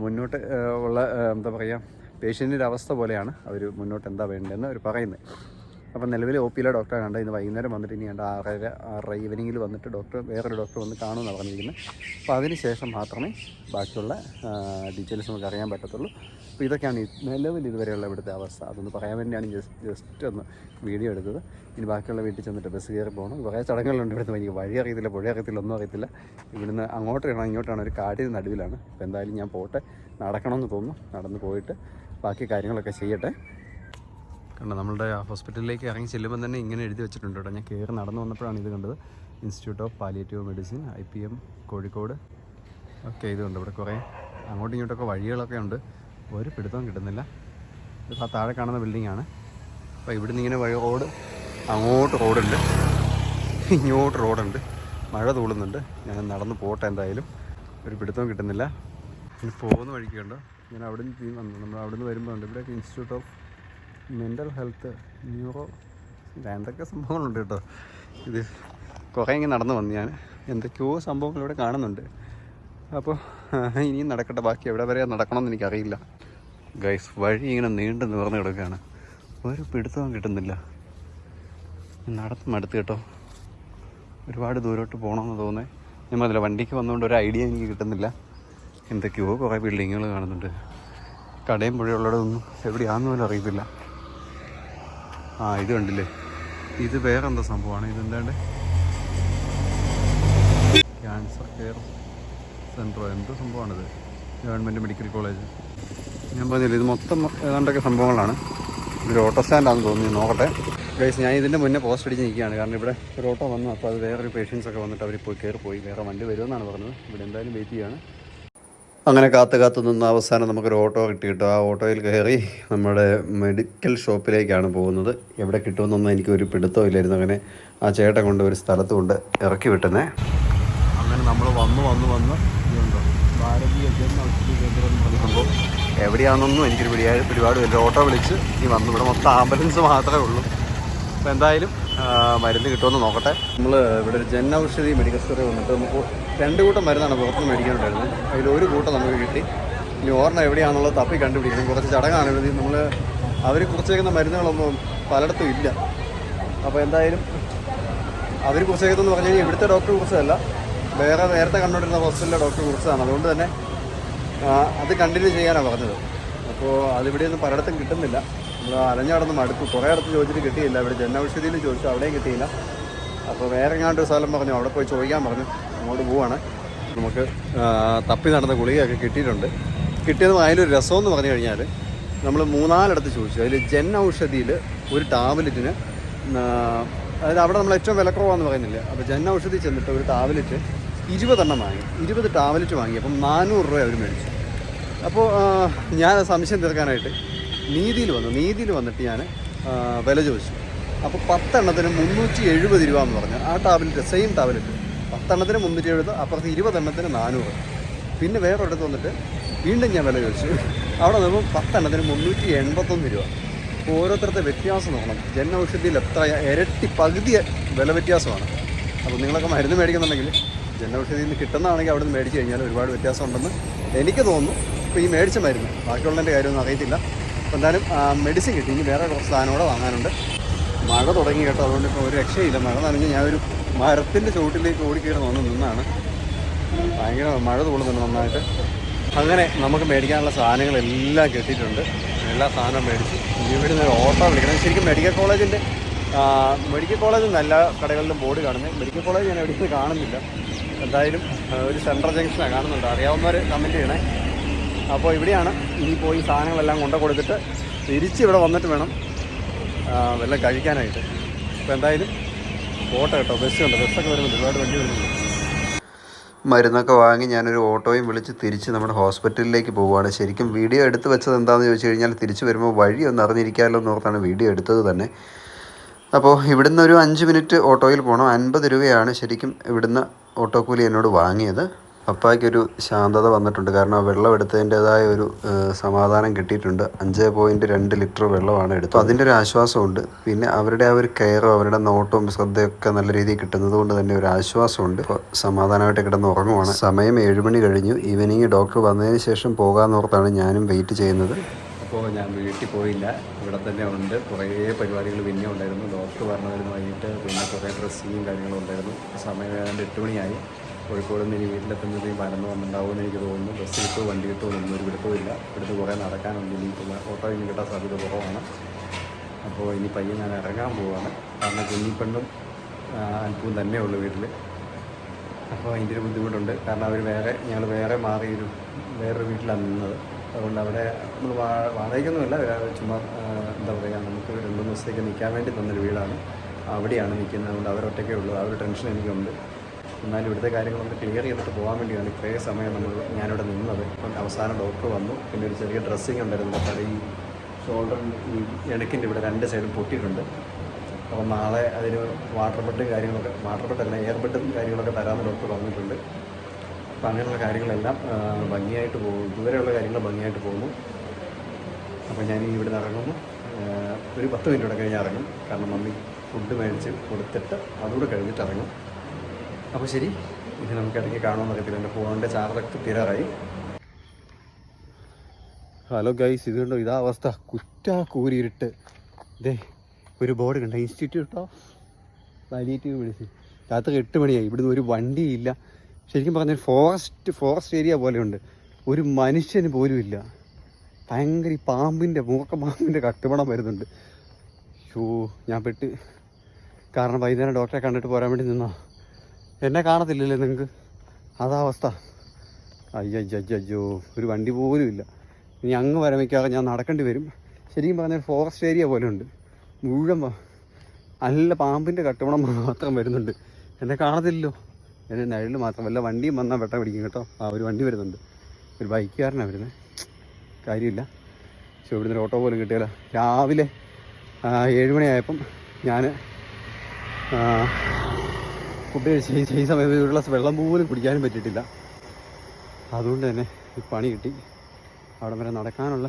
മുന്നോട്ട് ഉള്ള എന്താ പറയുക പേഷ്യന്റിന്റെ അവസ്ഥ പോലെയാണ് അവർ മുന്നോട്ട് എന്താ വേണ്ടതെന്ന് അവർ പറയുന്നത്. അപ്പം നിലവിൽ ഒ പിയിലെ ഡോക്ടറെ കണ്ട ഇന്ന് വൈകുന്നേരം വന്നിട്ട് ഇനി കണ്ട ആറര ആറര ഈവനിങ്ങിൽ വന്നിട്ട് ഡോക്ടർ വേറൊരു ഡോക്ടർ വന്ന് കാണുമെന്നാണ് പറഞ്ഞിരിക്കുന്നത്. അപ്പോൾ അതിന് ശേഷം മാത്രമേ ബാക്കിയുള്ള ഡീറ്റെയിൽസ് നമുക്ക് അറിയാൻ പറ്റത്തുള്ളൂ. അപ്പോൾ ഇതൊക്കെയാണ് നിലവിൽ ഇതുവരെയുള്ള ഇവിടുത്തെ അവസ്ഥ. അതൊന്ന് പറയാൻ വേണ്ടിയാണ് ജസ്റ്റ് ജസ്റ്റ് ഒന്ന് വീഡിയോ എടുത്തത്. ഇനി ബാക്കിയുള്ള വീട്ടിൽ ചെന്നിട്ട് ബസ് കയറി പോകണം. കുറേ ചടങ്ങുകളുണ്ട് ഇവിടുന്ന്. എനിക്ക് വഴി അറിയത്തില്ല പുഴ അറിയത്തില്ല ഒന്നും അറിയത്തില്ല. ഇവിടുന്ന് അങ്ങോട്ടാണോ ഇങ്ങോട്ടാണ് ഒരു കാടിന് നടുവിലാണ്. അപ്പോൾ എന്തായാലും ഞാൻ പോട്ടെ. നടക്കണമെന്ന് തോന്നുന്നു. നടന്ന് പോയിട്ട് ബാക്കി കാര്യങ്ങളൊക്കെ ചെയ്യട്ടെ. കണ്ടോ നമ്മളുടെ ഹോസ്പിറ്റലിലേക്ക് ഇറങ്ങി ചെല്ലുമ്പോൾ തന്നെ ഇങ്ങനെ എഴുതി വെച്ചിട്ടുണ്ട് കേട്ടോ. ഞാൻ കയറി നടന്നു വന്നപ്പോഴാണ് ഇത് കണ്ടത്. Institute of palliative medicine I P M Kozhikode. ഒക്കെ ഇതുണ്ട് ഇവിടെ കുറേ. അങ്ങോട്ടും ഇങ്ങോട്ടൊക്കെ വഴികളൊക്കെ ഉണ്ട്. ഒരു പിടുത്തവും കിട്ടുന്നില്ല. ഇത് ആ താഴെ കാണുന്ന ബിൽഡിംഗ് ആണ്. അപ്പോൾ ഇവിടുന്ന് ഇങ്ങനെ വഴി റോഡ് അങ്ങോട്ട് റോഡുണ്ട്. ഇങ്ങോട്ട് റോഡുണ്ട്. മഴ തൂളുന്നുണ്ട്. ഞാൻ നടന്ന് പോട്ടെ എന്തായാലും. ഒരു പിടുത്തവും കിട്ടുന്നില്ല. ഇനി പോകുന്ന വഴിക്ക് കണ്ടോ. ഞാൻ അവിടെ നിന്ന് നമ്മൾ അവിടെ നിന്ന് വരുമ്പോൾ ഉണ്ട് ഇവിടെയൊക്കെ institute of mental health neuro എന്തൊക്കെ സംഭവങ്ങളുണ്ട് കേട്ടോ. ഇത് കുറേ ഇങ്ങനെ നടന്നു വന്നു. ഞാൻ എന്തൊക്കെയോ സംഭവങ്ങൾ ഇവിടെ കാണുന്നുണ്ട്. അപ്പോൾ ഇനിയും നടക്കട്ടെ. ബാക്കി എവിടെ വരെ നടക്കണമെന്ന് എനിക്കറിയില്ല. ഗൈസ് വഴി ഇങ്ങനെ നീണ്ടു നിവർന്ന് കിടക്കുകയാണ്. ഒരു പിടുത്തവും കിട്ടുന്നില്ല. നടത്തും മടുത്ത് കേട്ടോ. ഒരുപാട് ദൂരോട്ട് പോകണമെന്ന് തോന്നേ ഞാൻ പറഞ്ഞില്ല വണ്ടിക്ക് വന്നുകൊണ്ട് ഒരു ഐഡിയ എനിക്ക് കിട്ടുന്നില്ല. എന്തൊക്കെയോ കുറേ ബിൽഡിങ്ങുകൾ കാണുന്നുണ്ട്. കടയും പുഴയുള്ളതൊന്നും എവിടെയാണെന്ന് പോലും അറിയത്തില്ല. ആ ഇത് കണ്ടില്ലേ? ഇത് വേറെന്താ സംഭവമാണ്? ഇതെന്താണ്ട്? ക്യാൻസർ കെയർ സെന്ററോ എന്ത് സംഭവമാണിത്? ഗവൺമെന്റ് മെഡിക്കൽ കോളേജ് ഞാൻ പറഞ്ഞില്ല ഇത് മൊത്തം ഏതാണ്ടൊക്കെ സംഭവങ്ങളാണ്. ഇതൊരു ഓട്ടോ സ്റ്റാൻഡാണെന്ന് തോന്നുന്നു നോക്കട്ടെ. ഗൈസ് ഞാൻ ഇതിന്റെ മുന്നേ പോസ്റ്റ് അടിച്ച് നിൽക്കുകയാണ്. കാരണം ഇവിടെ ഒരു ഓട്ടോ വന്നു അപ്പോൾ അത് വേറൊരു പേഷ്യൻസ് ഒക്കെ വന്നിട്ട് അവർ പോയി കയറി പോയി. വേറെ വണ്ടി വരുമെന്നാണ് പറഞ്ഞത്. ഇവിടെ എന്തായാലും വെയിറ്റ് ചെയ്യാണ്. അങ്ങനെ കാത്തു കാത്തു നിന്ന് അവസാനം നമുക്കൊരു ഓട്ടോ കിട്ടി കിട്ടും ആ ഓട്ടോയിൽ കയറി നമ്മുടെ മെഡിക്കൽ ഷോപ്പിലേക്കാണ് പോകുന്നത്. എവിടെ കിട്ടുമെന്നൊന്നും എനിക്കൊരു പിടുത്തവും ഇല്ലായിരുന്നു. അങ്ങനെ ആ ചേട്ടൻ കൊണ്ട് ഒരു സ്ഥലത്ത് കൊണ്ട് ഇറക്കി വിട്ടുന്നേ. അങ്ങനെ നമ്മൾ വന്ന് വന്ന് വന്ന് എവിടെയാണെന്നൊന്നും എനിക്കൊരു പിടിയായ പിടിപാടുമില്ല. ഓട്ടോ വിളിച്ച് ഈ വന്നു ഇവിടെ മൊത്തം ആംബുലൻസ് മാത്രമേ ഉള്ളൂ. അപ്പോൾ എന്തായാലും മരുന്ന് കിട്ടുമെന്ന് നോക്കട്ടെ. നമ്മൾ ഇവിടെ ഒരു ജൻ ഔഷധി മെഡിക്കൽ സ്റ്റോറിൽ വന്നിട്ട് നമുക്ക് രണ്ട് കൂട്ടം മരുന്നാണ് പുറത്തുനിന്ന് മേടിക്കാനുണ്ടായിരുന്നത്. അതിൽ ഒരു കൂട്ടം നമുക്ക് കിട്ടി. ഇനി ഓർമ്മ എവിടെയാണെന്നുള്ളത് തപ്പി കണ്ടുപിടിക്കണം. കുറച്ച് ചടങ്ങാണ് എഴുതി നമ്മൾ അവർ കുറിച്ചേക്കുന്ന മരുന്നുകളൊന്നും പലയിടത്തും ഇല്ല. അപ്പോൾ എന്തായാലും അവർ കുറിച്ചേക്കുന്നതെന്ന് പറഞ്ഞു കഴിഞ്ഞാൽ ഇവിടുത്തെ ഡോക്ടർ കുറിച്ചതല്ല. വേറെ നേരത്തെ കണ്ടുകൊണ്ടിരുന്ന ഹോസ്പിറ്റലിലെ ഡോക്ടർ കുറിച്ചതാണ്. അതുകൊണ്ട് തന്നെ അത് കണ്ടിന്യൂ ചെയ്യാനാണ് പറഞ്ഞത്. അപ്പോൾ അതിവിടെ ഒന്നും പലയിടത്തും കിട്ടുന്നില്ല. നമ്മൾ അലഞ്ഞടന്ന് മടുത്തു കുറേ അടുത്ത് ചോദിച്ചിട്ട് കിട്ടിയില്ല. ഇവിടെ ജനൌഷധിയിൽ ചോദിച്ചു അവിടെയും കിട്ടിയില്ല. അപ്പോൾ വേറെ എങ്ങാണ്ട് സ്ഥലം പറഞ്ഞു അവിടെ പോയി ചോദിക്കാൻ പറഞ്ഞു അങ്ങോട്ട് പോവാണ്. നമുക്ക് തപ്പി നടന്ന ഗുളികയൊക്കെ കിട്ടിയിട്ടുണ്ട്. കിട്ടിയതും അതിലൊരു രസമെന്ന് പറഞ്ഞു കഴിഞ്ഞാൽ നമ്മൾ മൂന്നാലിടത്ത് ചോദിച്ചു. അതിൽ ജൻ ഔഷധിയിൽ ഒരു ടാബ്ലറ്റിന് അതായത് അവിടെ നമ്മൾ ഏറ്റവും വിലക്കുറവാന്ന് പറയുന്നില്ല? അപ്പോൾ ജൻ ഔഷധി ചെന്നിട്ട് ഒരു ടാബ്ലറ്റ് ഇരുപതെണ്ണം വാങ്ങി. ഇരുപത് ടാബ്ലറ്റ് വാങ്ങി. അപ്പം നാനൂറ് രൂപ അവർ മേടിച്ചു. അപ്പോൾ ഞാൻ സംശയം തീർക്കാനായിട്ട് നീതിയിൽ വന്നു. നീതിയിൽ വന്നിട്ട് ഞാൻ വില ചോദിച്ചു. അപ്പോൾ പത്തെണ്ണത്തിന് മുന്നൂറ്റി എഴുപത് രൂപ എന്ന് പറഞ്ഞു. ആ ടാബ്ലറ്റ് സെയിം ടാബ്ലറ്റ് പത്തെണ്ണത്തിന് മുന്നൂറ്റി എഴുപത് അപ്പുറത്ത് ഇരുപതെണ്ണത്തിന് നാനൂറ്. പിന്നെ വേറെ ഒരിടത്ത് വന്നിട്ട് വീണ്ടും ഞാൻ വില ചോദിച്ചു. അവിടെ നോക്കുമ്പോൾ പത്തെണ്ണത്തിന് മുന്നൂറ്റി എൺപത്തൊന്ന് രൂപ ഓരോരുത്തരുടെ വ്യത്യാസം നോക്കണം. ജൻ ഔഷധിയിൽ എത്ര ഇരട്ടി പകുതി വില വ്യത്യാസമാണ്. അപ്പോൾ നിങ്ങളൊക്കെ മരുന്ന് മേടിക്കുന്നുണ്ടെങ്കിൽ ജൻ ഔഷധിയിൽ നിന്ന് കിട്ടുന്നതാണെങ്കിൽ അവിടെ നിന്ന് മേടിച്ച് കഴിഞ്ഞാൽ ഒരുപാട് വ്യത്യാസം ഉണ്ടെന്ന് എനിക്ക് തോന്നുന്നു. അപ്പോൾ ഈ മേടിച്ച മരുന്ന് ബാക്കിയുള്ളതിന്റെ കാര്യമൊന്നും അറിയത്തില്ല. എന്തായാലും മെഡിസിൻ കിട്ടി. ഇനി വേറെ കുറച്ച് സാധനം കൂടെ വാങ്ങാനുണ്ട്. മഴ തുടങ്ങി കേട്ടോ. അതുകൊണ്ട് ഇപ്പോൾ ഒരു രക്ഷയില്ല. മഴ നനഞ്ഞ് ഞാൻ ഒരു മരത്തിന്റെ ചുവട്ടിലേക്ക് ഓടിക്കയറി വന്ന് നിന്നാണ്. ഭയങ്കര മഴ തോളുന്നുണ്ട് നന്നായിട്ട്. അങ്ങനെ നമുക്ക് മേടിക്കാനുള്ള സാധനങ്ങളെല്ലാം കിട്ടിയിട്ടുണ്ട്. എല്ലാ സാധനവും മേടിച്ച്. ഇവിടെ നിന്ന് ഓട്ടോ വിളിക്കണം. ശരിക്കും മെഡിക്കൽ കോളേജിന്റെ മെഡിക്കൽ കോളേജിൽ നിന്ന് എല്ലാ കടകളിലും ബോർഡ് കാണുന്നത്. മെഡിക്കൽ കോളേജ് ഞാൻ എവിടെയും കാണുന്നില്ല. എന്തായാലും ഒരു സെൻട്രൽ ജംഗ്ഷനാണ് കാണുന്നുണ്ട് അറിയാവുന്നവർ കമന്റ് ചെയ്യണേ. അപ്പോൾ ഇവിടെയാണ് ഇനി പോയി സാധനങ്ങളെല്ലാം കൊണ്ടു കൊടുത്തിട്ട് തിരിച്ച് ഇവിടെ വന്നിട്ട് വേണം വല്ലതും കഴിക്കാനായിട്ട്. അപ്പോൾ എന്തായാലും ഓട്ടോ കേട്ടോ ബസ്സുണ്ട് ബസ്സൊക്കെ വരുന്നുണ്ട് ഒരുപാട് വണ്ടി വരുന്നുണ്ട്. മരുന്നൊക്കെ വാങ്ങി ഞാനൊരു ഓട്ടോയും വിളിച്ച് തിരിച്ച് നമ്മുടെ ഹോസ്പിറ്റലിലേക്ക് പോവുകയാണ്. ശരിക്കും വീഡിയോ എടുത്ത് വെച്ചത് എന്താണെന്ന് ചോദിച്ചു കഴിഞ്ഞാൽ തിരിച്ച് വരുമ്പോൾ വഴി ഒന്ന് അറിഞ്ഞിരിക്കാമല്ലോ എന്ന് ഓർത്താണ് വീഡിയോ എടുത്തത് തന്നെ. അപ്പോൾ ഇവിടുന്ന് ഒരു അഞ്ച് മിനിറ്റ് ഓട്ടോയിൽ പോകണം അൻപത് രൂപയാണ് ശരിക്കും ഇവിടുന്ന് ഓട്ടോ കൂലി എന്നോട് വാങ്ങിയത്. പപ്പായ്ക്കൊരു ശാന്തത വന്നിട്ടുണ്ട്. കാരണം വെള്ളം എടുത്തതിന്റെതായ ഒരു സമാധാനം കിട്ടിയിട്ടുണ്ട്. അഞ്ച് പോയിന്റ് രണ്ട് ലിറ്റർ വെള്ളമാണ് എടുത്തത്. അതിന്റെ ഒരു ആശ്വാസമുണ്ട്. പിന്നെ അവരുടെ ആ ഒരു കെയറും അവരുടെ നോട്ടവും ശ്രദ്ധയൊക്കെ നല്ല രീതിയിൽ കിട്ടുന്നത് കൊണ്ട് തന്നെ ഒരു ആശ്വാസമുണ്ട്. സമാധാനമായിട്ട് കിടന്ന് ഉറങ്ങുവാണ്. സമയം ഏഴുമണി കഴിഞ്ഞു. ഈവനിങ് ഡോക്ടർ വന്നതിന് ശേഷം പോകാമെന്നോർത്താണ് ഞാനും വെയിറ്റ് ചെയ്യുന്നത്. അപ്പോൾ ഞാൻ വീട്ടിൽ പോയില്ല. ഇവിടെ തന്നെ ഉണ്ട്. കുറേ പരിപാടികൾ പിന്നെ ഉണ്ടായിരുന്നു. ഡോക്ടർ പറഞ്ഞതിന് വൈകിട്ട് പിന്നെ കുറേ ഡ്രസ്സിങ്ങും കാര്യങ്ങളും ഉണ്ടായിരുന്നു. സമയം ഏതാണ്ട് എട്ട് മണിയായി. കോഴിക്കോട് നിന്ന് ഇനി വീട്ടിലെത്തുന്നതിന് പരന്ന് വന്നിട്ടുണ്ടാവുമെന്ന് എനിക്ക് തോന്നുന്നു. ബസ് കിട്ടുമോ വണ്ടി കിട്ടുമോ ഒന്നും ഒരു ഇല്ല. ഇവിടുന്ന് കുറേ നടക്കാനുണ്ട്. ഇനി ഓട്ടോ ഇനി കിട്ടാൻ സാധ്യത കുറവാണ്. അപ്പോൾ ഇനി പയ്യെ ഞാൻ ഇറങ്ങാൻ പോവുകയാണ് കാരണം കുഞ്ഞിപ്പെണ്ണും ആ, അൽപ്പവും തന്നെ ഉള്ളു വീട്ടിൽ അപ്പോൾ അതിന്റെ ഒരു ബുദ്ധിമുട്ടുണ്ട്. കാരണം അവർ വേറെ ഞങ്ങൾ വേറെ മാറി ഒരു വേറൊരു വീട്ടിലാണ് നിന്നത്. അതുകൊണ്ട് അവിടെ നമ്മൾ വാടകയ്ക്കൊന്നുമില്ല. ചുമ്മാ എന്താ പറയുക നമുക്ക് രണ്ട് ദിവസത്തേക്ക് നിൽക്കാൻ വേണ്ടി തന്നൊരു വീടാണ്. അവിടെയാണ് നിൽക്കുന്നത്. അതുകൊണ്ട് അവരൊറ്റയ്ക്കേ ഉള്ളൂ. ആ ഒരു ടെൻഷൻ എനിക്കുണ്ട്. എന്നാലും ഇവിടുത്തെ കാര്യങ്ങളൊന്ന് ക്ലിയർ ചെയ്തിട്ട് പോകാൻ വേണ്ടിയാണ് ഇത്രയും സമയം നമ്മൾ ഞാനിവിടെ നിന്നത്. അപ്പം അവസാനം ഡോക്ടർ വന്നു. പിന്നെ ഒരു ചെറിയ ഡ്രസ്സിങ് ഉണ്ടായിരുന്നു. അപ്പോൾ ഈ ഷോൾഡറിന്റെ ഈ ഇടയ്ക്കിന്റെ ഇവിടെ രണ്ട് സൈഡും പൊട്ടിയിട്ടുണ്ട്. അപ്പോൾ നാളെ അതിന് വാട്ടർ ബെഡും കാര്യങ്ങളൊക്കെ വാട്ടർ ബെഡ് അല്ല എയർ ബെഡും കാര്യങ്ങളൊക്കെ തരാമെന്ന് ഡോക്ടർ പറഞ്ഞിട്ടുണ്ട്. അപ്പോൾ അങ്ങനെയുള്ള കാര്യങ്ങളെല്ലാം ഭംഗിയായിട്ട് പോകും. ഇതുവരെയുള്ള കാര്യങ്ങൾ ഭംഗിയായിട്ട് പോകുന്നു. അപ്പോൾ ഞാൻ ഇവിടെ ഇറങ്ങുന്നു. ഒരു പത്ത് മിനിറ്റ് കൂടെ കഴിഞ്ഞ് ഇറങ്ങും. കാരണം മമ്മി ഫുഡ് മേടിച്ച് കൊടുത്തിട്ട് അതുകൂടെ കഴിഞ്ഞിട്ട് ഇറങ്ങും. അപ്പോൾ ശരി ഇത് നമുക്ക് ഇടയ്ക്ക് കാണുമെന്ന് അറിയത്തില്ല എന്റെ ഫോണിന്റെ ചാർജൊക്കെ തീരാറായി. ഹലോ ഗൈസ് ഇത് ഇതാ അവസ്ഥ. കുറ്റാ കൂരിയിട്ട് ഇതേ ഒരു ബോർഡ് കണ്ട? Institute of palliative medicine. രാത്രി എട്ട് മണിയായി. ഇവിടുന്ന് ഒരു വണ്ടിയില്ല ശരിക്കും പറഞ്ഞാൽ ഫോറസ്റ്റ് ഫോറസ്റ്റ് ഏരിയ പോലെയുണ്ട് ഒരു മനുഷ്യന് പോലും ഇല്ല. ഭയങ്കര ഈ പാമ്പിന്റെ മൂക്ക പാമ്പിന്റെ കട്ടുപണം വരുന്നുണ്ട്. ഷോ ഞാൻ പെട്ട് കാരണം വൈകുന്നേരം ഡോക്ടറെ കണ്ടിട്ട് പോരാൻ വേണ്ടി നിന്നാ എന്നെ കാണത്തില്ലല്ലേ നിങ്ങൾക്ക് അതാ അവസ്ഥ. അയ്യോ ഒരു വണ്ടി പോലും ഇല്ല. ഇനി അങ്ങ് വരെ മിക്കവാറും ഞാൻ നടക്കേണ്ടി വരും. ശരിക്കും പറഞ്ഞാൽ ഫോറസ്റ്റ് ഏരിയ പോലെ ഉണ്ട്. മുഴുവൻ നല്ല പാമ്പിന്റെ കട്ടുമണം മാത്രം വരുന്നുണ്ട്. എന്നെ കാണത്തില്ലല്ലോ. എന്റെ നഴിൽ മാത്രം. വല്ല വണ്ടിയും വന്നാൽ വെട്ട പിടിക്കും കേട്ടോ. ആ ഒരു വണ്ടി വരുന്നുണ്ട്. ഒരു ബൈക്കുകാരനാണ് വരുന്നത് കാര്യമില്ല. പക്ഷെ ഇവിടുന്ന് ഓട്ടോ പോലും കിട്ടിയാലോ രാവിലെ ഏഴുമണിയായപ്പം ഏഴ് മണിയായപ്പം ഞാൻ ഫുഡ് കഴിച്ച് ഈ- സമയത്ത് ഒരു ഗ്ലാസ് വെള്ളം പോലും കുടിക്കാനും പറ്റിയിട്ടില്ല. അതുകൊണ്ട് തന്നെ ഈ പണി കിട്ടി. അവിടെ വരെ നടക്കാനുള്ള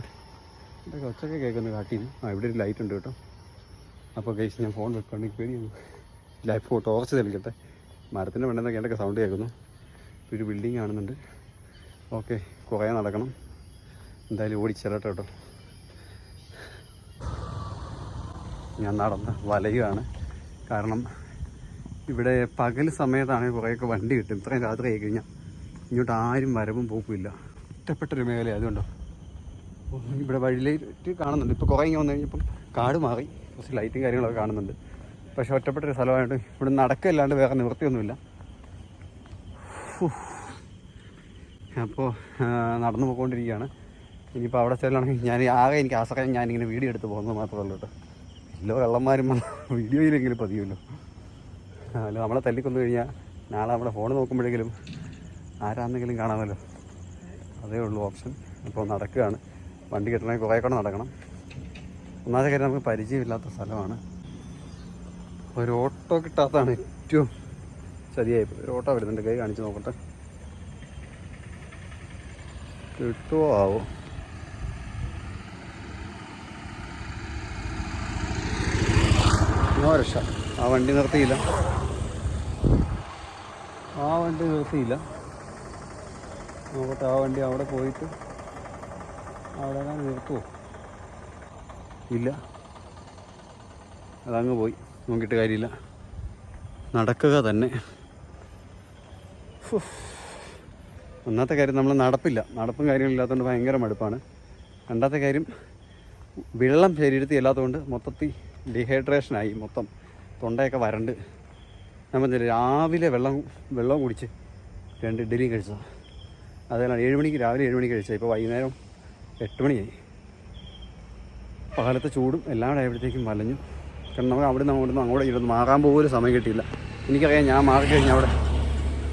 എന്തൊക്കെ ഒച്ചൊക്കെ കേൾക്കുന്നു കാട്ടിന്ന് ആ ഇവിടെ ഒരു ലൈറ്റ് ഉണ്ട് കേട്ടോ. അപ്പോൾ കഴിച്ച് ഞാൻ ഫോൺ വെക്കുകയാണെങ്കിൽ പേടിയാണ് ലൈഫ് ഫോട്ടോ ടോർച്ച് തെളിക്കട്ടെ മരത്തിന്റെ മണ്ടെന്നൊക്കെ എന്തൊക്കെ സൗണ്ട് കേൾക്കുന്നു. ഒരു ബിൽഡിങ് കാണുന്നുണ്ട്. ഓക്കെ കുറേ നടക്കണം. എന്തായാലും ഓടിച്ചേരട്ടെ കേട്ടോ. ഞാൻ നടന്ന് വലയുകയാണ് കാരണം ഇവിടെ പകൽ സമയത്താണെങ്കിൽ കുറേയൊക്കെ വണ്ടി കിട്ടും. ഇത്രയും രാത്രി ആയി കഴിഞ്ഞാൽ ഇങ്ങോട്ട് ആരും വരവും പോക്കുമില്ല. ഒറ്റപ്പെട്ടൊരു മേഖല അതുകൊണ്ടോ ഇവിടെ വഴിയിലേക്ക് കാണുന്നുണ്ട്. ഇപ്പോൾ കുറേ ഇങ്ങനെ വന്നു കഴിഞ്ഞപ്പം കാട് മാറി. കുറച്ച് ലൈറ്റും കാര്യങ്ങളൊക്കെ കാണുന്നുണ്ട്. പക്ഷെ ഒറ്റപ്പെട്ടൊരു സ്ഥലമായിട്ട് ഇവിടെ നടക്കല്ലാണ്ട് വേറെ നിവൃത്തിയൊന്നുമില്ല. അപ്പോൾ നടന്നു പോയിക്കൊണ്ടിരിക്കുകയാണ്. ഇനിയിപ്പോൾ അവിടെ ചെല്ലണമെങ്കിൽ ഞാൻ ആകെ എനിക്ക് ആശ്രയം ഞാനിങ്ങനെ വീഡിയോ എടുത്ത് പോകുന്നത് മാത്രമേ ഉള്ളൂ കേട്ടോ. എല്ലാ കള്ളന്മാരും വീഡിയോയിലെങ്കിലും പതിയുമല്ലോ. അല്ല നമ്മളെ തല്ലിക്കൊന്നു കഴിഞ്ഞാൽ നാളെ നമ്മുടെ ഫോൺ നോക്കുമ്പോഴെങ്കിലും ആരാന്നെങ്കിലും കാണാമല്ലോ. അതേ ഉള്ളൂ ഓപ്ഷൻ ഇപ്പോൾ നടക്കുകയാണ്. വണ്ടി കിട്ടണമെങ്കിൽ കുറേ കൂടെ നടക്കണം. ഒന്നാമത്തെ കാര്യം നമുക്ക് പരിചയമില്ലാത്ത സ്ഥലമാണ്. ഒരു ഓട്ടോ കിട്ടാത്തതാണ് ഏറ്റവും ശരിയായിപ്പോൾ ഒരു ഓട്ടോ വരുന്നുണ്ട്. കൈ കാണിച്ച് നോക്കട്ടെ. കിട്ടുമോ ആവോ? ആ വണ്ടി നിർത്തിയില്ല. ആ വണ്ടി നിർത്തിയില്ല. നോക്കട്ടെ ആ വണ്ടി അവിടെ പോയിട്ട് അവിടെ നിർത്തുമോ ഇല്ല. അതങ്ങ് പോയി. നോക്കിയിട്ട് കാര്യമില്ല. നടക്കുക തന്നെ. ഒന്നാമത്തെ കാര്യം നമ്മൾ നടപ്പില്ല. നടപ്പും കാര്യങ്ങളില്ലാത്തതുകൊണ്ട് ഭയങ്കര മടുപ്പാണ്. രണ്ടാമത്തെ കാര്യം വെള്ളം ശരീരത്തിൽ ഇല്ലാത്തതുകൊണ്ട് മൊത്തത്തിൽ ഡീഹൈഡ്രേഷനായി മൊത്തം തൊണ്ടയൊക്കെ വരണ്ട്. പറഞ്ഞില്ല രാവിലെ വെള്ളം വെള്ളം കുടിച്ച് രണ്ട് ഇഡ്ഡലിയും കഴിച്ചതാണ് അതെല്ലാം ഏഴ് മണിക്ക് രാവിലെ ഏഴ് മണിക്ക് കഴിച്ചത്. ഇപ്പോൾ വൈകുന്നേരം എട്ട് മണിയായി. പകലത്തെ ചൂടും എല്ലാം ആയപ്പോഴത്തേക്കും വലഞ്ഞു കാരണം നമുക്ക് അവിടെ നിന്ന് അങ്ങോട്ട് അങ്ങോട്ട് ഇരുന്ന് മാറാൻ പോലും സമയം കിട്ടിയില്ല. എനിക്കറിയാം ഞാൻ മാറി കഴിഞ്ഞാൽ അവിടെ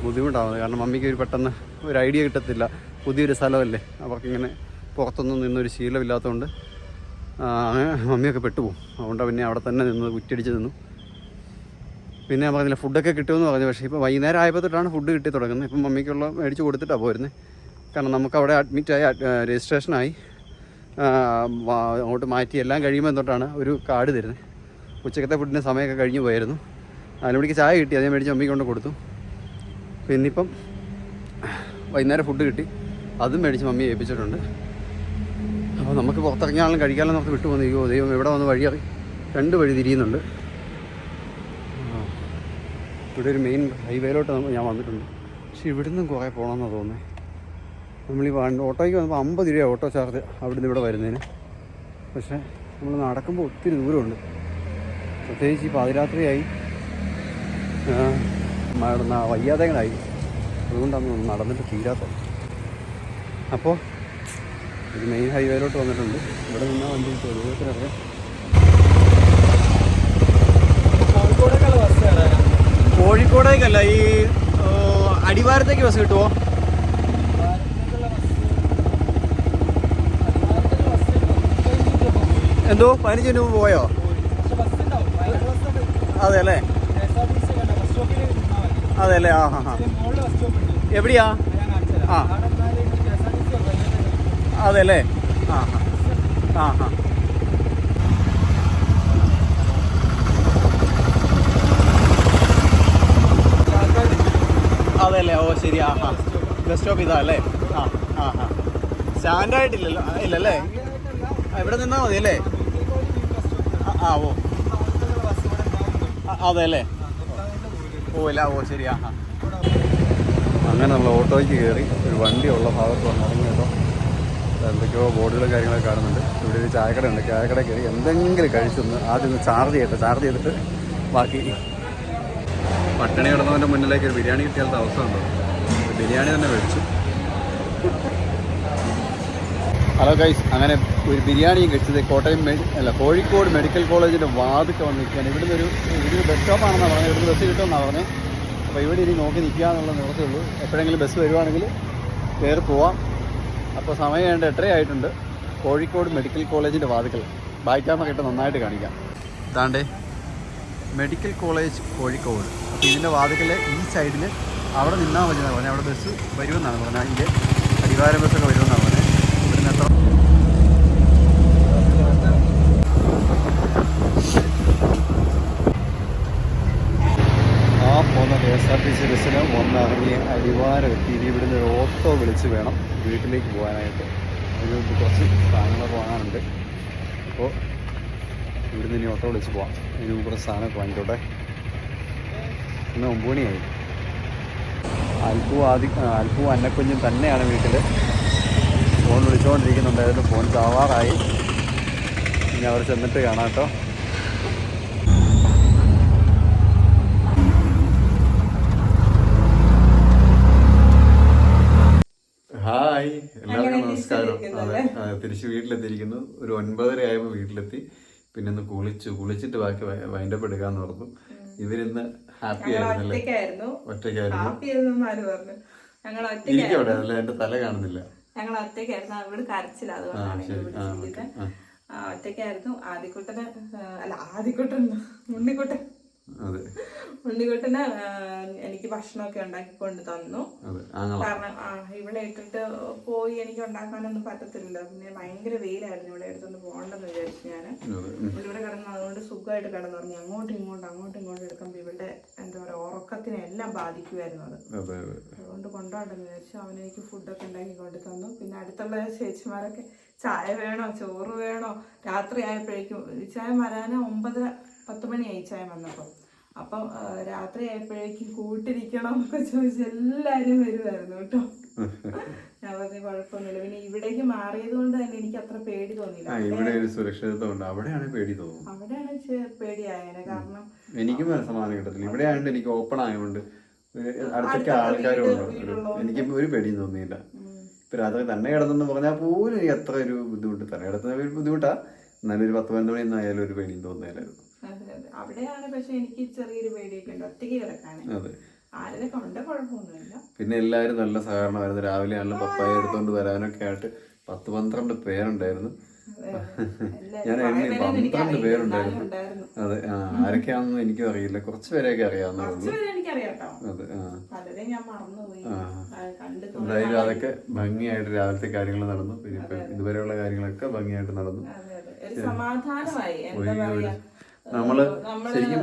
ബുദ്ധിമുട്ടാവുന്നത്. കാരണം മമ്മിക്ക് ഒരു പെട്ടെന്ന് ഒരു ഐഡിയ കിട്ടത്തില്ല. പുതിയൊരു സ്ഥലമല്ലേ? അവർക്കിങ്ങനെ പുറത്തൊന്നും നിന്നൊരു ശീലമില്ലാത്തതുകൊണ്ട് അങ്ങനെ മമ്മിയൊക്കെ പെട്ടുപോകും. അതുകൊണ്ട് പിന്നെ അവിടെ തന്നെ നിന്ന് കുറ്റിയടിച്ച് നിന്നു. പിന്നെ ഞാൻ പറഞ്ഞില്ല ഫുഡൊക്കെ കിട്ടുമെന്ന് പറഞ്ഞു. പക്ഷേ ഇപ്പോൾ വൈകുന്നേരം ആയപ്പോൾ തൊട്ടാണ് ഫുഡ് കിട്ടി തുടങ്ങുന്നത്. ഇപ്പം മമ്മിക്കുള്ള മേടിച്ച് കൊടുത്തിട്ടാണ് പോരുന്നത് കാരണം നമുക്ക് അവിടെ അഡ്മിറ്റായി രജിസ്ട്രേഷനായി അങ്ങോട്ട് മാറ്റി എല്ലാം കഴിയുമ്പോൾ തൊട്ടാണ് ഒരു കാർഡ് തരുന്നത് ഉച്ചക്കത്തെ ഫുഡിന്റെ സമയമൊക്കെ കഴിഞ്ഞ് പോയായിരുന്നു. വിളിക്ക് ചായ കിട്ടി അത് ഞാൻ മേടിച്ച് മമ്മിക്ക് കൊണ്ട് കൊടുത്തു. പിന്നെ ഇപ്പം വൈകുന്നേരം ഫുഡ് കിട്ടി. അതും മേടിച്ച് മമ്മി ഏൽപ്പിച്ചിട്ടുണ്ട്. അപ്പോൾ നമുക്ക് പുറത്തിറങ്ങിയാലും കഴിക്കാനും നമുക്ക് വിട്ടു പോകുന്നു ദൈവം ഇവിടെ വന്ന് വഴി രണ്ട് വഴി തിരിയുന്നുണ്ട്. ഇവിടെ ഒരു മെയിൻ ഹൈവേയിലോട്ട് ഞാൻ വന്നിട്ടുണ്ട്. പക്ഷെ ഇവിടുന്ന് കുറേ പോകണമെന്നാണ് തോന്നുന്നത് നമ്മൾ ഈ ഓട്ടോയ്ക്ക് വന്നപ്പോൾ അമ്പത് രൂപ ഓട്ടോ ചാർജ് അവിടുന്ന് ഇവിടെ വരുന്നതിന്. പക്ഷേ നമ്മൾ നടക്കുമ്പോൾ ഒത്തിരി ദൂരമുണ്ട്. പ്രത്യേകിച്ച് ഈ പാതിരാത്രിയായി. വയ്യാതെകളായി. അതുകൊണ്ടാണ് നടന്നിട്ട് തീരാത്തത്. അപ്പോൾ ഇത് മെയിൻ ഹൈവേയിലോട്ട് വന്നിട്ടുണ്ട്. ഇവിടെ നിന്നാൽ വണ്ടി കിട്ടും ദൂരത്തിനറിയാം കോഴിക്കോടേക്കല്ല ഈ അടിവാരത്തേക്ക് ബസ് കിട്ടുമോ എന്തോ പതിനഞ്ച് മിനിറ്റ് മുമ്പ് പോയോ? അതെ അല്ലേ അതെ അല്ലേ ആ. ഹാ ഹാ എവിടെയാ? ആ. അതെ അല്ലേ ആ ഹാ ആ. ഹാ അതെ അല്ലേ ഓ ശരി ആ ഹാ ബസ് സ്റ്റോപ്പ് ഇതാ അല്ലേ? ആ ആ ഹാ സ്റ്റാൻഡായിട്ടില്ലല്ലോ. ഇല്ലല്ലേ? ഇവിടെ നിന്നാൽ മതി അല്ലേ? ആ, ഓ. അതെ അല്ലേ? ഓ ഇല്ല ഓ ശരി ആ ഹാ അങ്ങനെ നമ്മൾ ഓട്ടോയ്ക്ക് കയറി ഒരു വണ്ടിയുള്ള ഭാഗത്ത് വന്നിറങ്ങി കേട്ടോ. എന്തൊക്കെയോ ബോർഡുകളും കാര്യങ്ങളൊക്കെ കാണുന്നുണ്ട്. ഇവിടെ ഒരു ചായക്കട ഉണ്ട് ചായക്കട കയറി എന്തെങ്കിലും കഴിച്ചൊന്ന് ആദ്യം ഒന്ന് ചാർജ് ചെയ്യട്ടെ. ചാർജ് ചെയ്തിട്ട് ബാക്കി. പട്ടിണി കിടന്നവന്റെ മുന്നിലേക്ക് ഒരു ബിരിയാണി കിട്ടിയാലത്തെ അവസ്ഥ ഉണ്ടോ? ബിരിയാണി തന്നെ മേടിച്ചു. ഹലോ ഗൈസ് അങ്ങനെ ഒരു ബിരിയാണിയും കഴിച്ചത് കോട്ടയം അല്ല കോഴിക്കോട് മെഡിക്കൽ കോളേജിന്റെ വാതിക്ക വന്ന് നിൽക്കുകയാണ് ഇവിടുന്ന് ഒരു ഇവിടുന്ന് ബസ് സ്റ്റോപ്പാണെന്നാണ് പറഞ്ഞത്. ഇവിടുന്ന് ബസ് കിട്ടുമെന്നാണ് പറഞ്ഞത്. അപ്പോൾ ഇവിടെ ഇനി നോക്കി നിൽക്കുക എന്നുള്ള നിവൃത്തിയേ ഉള്ളൂ. എപ്പോഴെങ്കിലും ബസ് വരുവാണെങ്കിൽ കയറി പോവാം. അപ്പോൾ സമയം വേണ്ട എട്ടരയായിട്ടുണ്ട്. കോഴിക്കോട് മെഡിക്കൽ കോളേജിന്റെ വാതിക്കൽ ബായ്ക്കാമ കിட்ட നന്നായിട്ട് കാണിക്കാം. ഇതാണ്ടേ മെഡിക്കൽ കോളേജ് കോഴിക്കോട്. അപ്പോൾ ഇതിന്റെ വാതിക്കൽ ഈ സൈഡിൽ അവിടെ നിന്നാൽ മതി എന്നാണ് പറഞ്ഞത്. അവിടെ ബസ് വരുമെന്നാണ് പറഞ്ഞത്. അതിന്റെ അടിവാര ബസ്സൊക്കെ വരുമെന്നാണ് പറഞ്ഞത്. ഇവിടുന്ന് ആ പോകുന്ന K S R T C ബസ്സിന് ഒന്നിറങ്ങി അടിവാരം ഇനി ഇവിടുന്ന് ഒരു ഓട്ടോ വിളിച്ച് വേണം വീട്ടിലേക്ക് പോകാനായിട്ട്. ഒരു കുറച്ച് സാധനങ്ങളൊക്കെ വാങ്ങാനുണ്ട്. അപ്പോൾ ഇവിടുന്ന് ഇനി ഓട്ടോ വിളിച്ച് പോവാം. മുമ്പ് കുറച്ച് സാധനമൊക്കെ വാങ്ങിക്കോട്ടെ. ഇന്ന് ഒമ്പത് മണിയായി. അൽപ്പു ആദി അൽപ്പു അന്നക്കുഞ്ഞും തന്നെയാണ് വീട്ടിൽ ഫോൺ വിളിച്ചുകൊണ്ടിരിക്കുന്നുണ്ട് അതിൽ ഫോൺ ചാവാറായി. ഇനി അവർ ചെന്നിട്ട് കാണാം കേട്ടോ. ഹായ്. എല്ലാവർക്കും നമസ്കാരം. അതെ അതെ തിരിച്ച് വീട്ടിലെത്തിയിരിക്കുന്നു. ഒരു ഒൻപതര ആയപ്പോൾ വീട്ടിലെത്തി. പിന്നെ ഒന്ന് കുളിച്ചു. കുളിച്ചിട്ട് ബാക്കി വൈൻഡപ്പ് എടുക്കാന്ന് പറഞ്ഞു ഇവരിന്ന് ഹാപ്പി ആയിരുന്നല്ലേ? ഒറ്റയ്ക്കായിരുന്നു. ഒറ്റയ്ക്കായിരുന്നു. ഹാപ്പി ആയിരുന്നു ആര് പറഞ്ഞു? ഞങ്ങൾ ഒറ്റയ്ക്ക് ഇരിക്കവിടെ അല്ല എന്റെ തല കാണുന്നില്ല. ഞങ്ങൾ ഒറ്റയ്ക്കായിരുന്നു. അവിടെ കരച്ചില്ല അതുകൊണ്ടാണ് ഇവിടെ ഒറ്റയ്ക്കായിരുന്നു. ആദ്യക്കുട്ടന് അല്ല ആദ്യക്കുട്ടൻ ഉണ്ണിക്കുട്ടൻ. ഉണ്ണിക്കുട്ടന് എനിക്ക് ഭക്ഷണമൊക്കെ ഉണ്ടാക്കി കൊണ്ട് തന്നു കാരണം ഇവിടെ ഇട്ടിട്ട് പോയി എനിക്ക് ഉണ്ടാക്കാനൊന്നും പറ്റത്തില്ലല്ലോ. പിന്നെ ഭയങ്കര വെയിലായിരുന്നു ഇവിടെ എടുത്തൊന്ന് പോകണ്ടെന്ന് വിചാരിച്ചു ഞാൻ ഇവിടെ കിടന്ന് സുഖമായിട്ട് കിടന്നുറങ്ങി അങ്ങോട്ടും ഇങ്ങോട്ടും അങ്ങോട്ടും ഇങ്ങോട്ടും എടുക്കുമ്പോൾ ഇവരുടെ എന്താ പറയുക ഉറക്കത്തിനെ എല്ലാം ബാധിക്കുമായിരുന്നു അത്. അതെ അതെ അതുകൊണ്ട് കൊണ്ടുപോകണ്ടെന്ന് വിചാരിച്ചു. അവൻ എനിക്ക് ഫുഡൊക്കെ ഉണ്ടാക്കി കൊണ്ട് തന്നു. പിന്നെ അടുത്തുള്ള ചേച്ചിമാരൊക്കെ ചായ വേണോ ചോറ് വേണോ? രാത്രി ആയപ്പോഴേക്കും ചായ വരാൻ ഒമ്പതര പത്ത് മണിയായി ചായ വന്നപ്പോൾ അപ്പം രാത്രി ആയപ്പോഴേക്കും കൂട്ടിരിക്കണം എന്നൊക്കെ ചോദിച്ച് എല്ലാവരും വരുമായിരുന്നു കേട്ടോ. ഞാൻ പറഞ്ഞ കുഴപ്പമൊന്നുമില്ല. പിന്നെ ഇവിടേക്ക് മാറിയത് കൊണ്ട് തന്നെ എനിക്ക് അത്ര പേടി തോന്നിയില്ല. ഇവിടെ ഒരു സുരക്ഷിതത്വം ഉണ്ട്. അവിടെയാണ് പേടി തോന്നുന്നത്. അവിടെയാണ് പേടിയായേനെ കാരണം എനിക്കും സമാധാനം കിട്ടത്തില്ല. ഇവിടെ ആയതുകൊണ്ട് എനിക്ക് ഓപ്പൺ ആയതുകൊണ്ട് അടുത്തൊക്കെ ആൾക്കാരും ഉണ്ട്? ഒരു- എനിക്ക് ഒരു പേടിയും തോന്നിയില്ല. ഇപ്പൊ രാത്രി തന്നെ കിടന്നെന്ന് പറഞ്ഞാൽ പോലും എനിക്ക് അത്ര ഒരു ബുദ്ധിമുട്ട് തന്നെ കിടത്തുന്ന ഒരു ബുദ്ധിമുട്ടാ. എന്നാലും ഒരു പത്ത് പന്ത്രണ്ട് മണി ആയാലും ഒരു പേടിയും അതെ. അവിടെയാണ് പക്ഷെ എനിക്ക് ചെറിയൊരു പേടിയൊക്കെ ഉണ്ട്. ഒറ്റയ്ക്ക് കിടക്കാനേ. അതെ. കുഴപ്പമൊന്നുമില്ല. പിന്നെ എല്ലാവരും നല്ല സഹകരണമായിരുന്നു. രാവിലെ ആണല്ലോ പപ്പായ എടുത്തോണ്ട് വരാനൊക്കെ ആയിട്ട് പത്ത് പന്ത്രണ്ട് പേരുണ്ടായിരുന്നു. ഞാൻ എണ്ണി പന്ത്രണ്ട് പേരുണ്ടായിരുന്നു. അതെ ആ ആരൊക്കെയാണെന്ന് എനിക്കും അറിയില്ല. കുറച്ച് പേരെയൊക്കെ അറിയാവുന്നേ ഉള്ളൂ. കുറച്ച് പേരെ എനിക്കറിയാം അതെ ആ. ഞാൻ മറന്നുപോയി. ആ. ആ, കണ്ട് എന്തായാലും അതൊക്കെ ഭംഗിയായിട്ട് രാവിലത്തെ കാര്യങ്ങൾ നടന്നു. പിന്നെ ഇപ്പൊ ഇതുവരെയുള്ള കാര്യങ്ങളൊക്കെ ഭംഗിയായിട്ട് നടന്നു. സമാധാനമായി. നമ്മൾ ശരിക്കും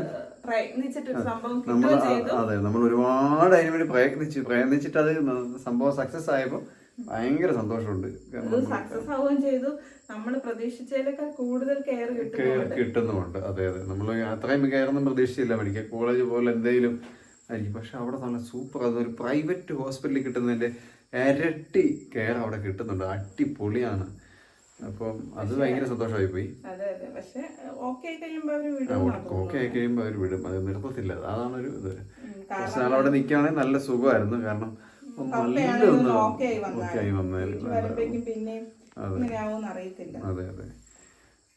സംഭവം നമ്മൾ അതെ നമ്മൾ ഒരുപാട് അതിനു വേണ്ടി പ്രയത്നിച്ചു പ്രയത്നിച്ചിട്ട് അത് സംഭവം സക്സസ് ആയപ്പോൾ ഭയങ്കര സന്തോഷമുണ്ട്. സക്സസ് ആവുകയും ചെയ്തു. നമ്മൾ പ്രതീക്ഷിച്ചതിലൊക്കെ കൂടുതൽ കെയർ കിട്ടുന്നുണ്ട് കിട്ടുന്നുമുണ്ട്. അതെ അതെ. നമ്മൾ അത്രയും കയറൊന്നും പ്രതീക്ഷിച്ചില്ല. മെഡിക്കൽ കോളേജ് പോലെ എന്തെങ്കിലും ആയിരിക്കും. പക്ഷെ അവിടെ നല്ല സൂപ്പർ അതൊരു പ്രൈവറ്റ് ഹോസ്പിറ്റലിൽ കിട്ടുന്നതിന്റെ ഇരട്ടി കെയർ അവിടെ കിട്ടുന്നുണ്ട്. അടിപൊളിയാണ്. അപ്പം അത് ഭയങ്കര സന്തോഷമായി പോയി ഓക്കെ ആയി കഴിയുമ്പോൾ അവർ വിടും. അത് നിർത്തത്തില്ല അതാണ് ഒരു ഇത് കുറച്ച് നാൾ അവിടെ നിൽക്കുകയാണെങ്കിൽ നല്ല സുഖമായിരുന്നു. കാരണം ഓക്കെ ആയി വന്നാൽ അതെ. അതെ.